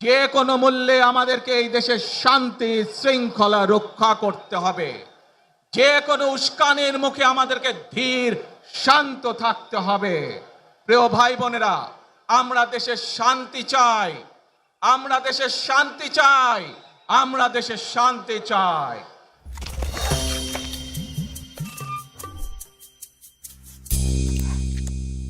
যে কোনো মূল্যে আমাদেরকে এই দেশের শান্তি, শৃঙ্খলা রক্ষা করতে হবে। যে কোনো উস্কানির মুখে আমাদেরকে ধীর, শান্ত থাকতে হবে। প্রিয় ভাই বোনেরা, আমরা দেশের শান্তি চাই। আমরা দেশের শান্তি চাই। আমরা দেশের শান্তি চাই।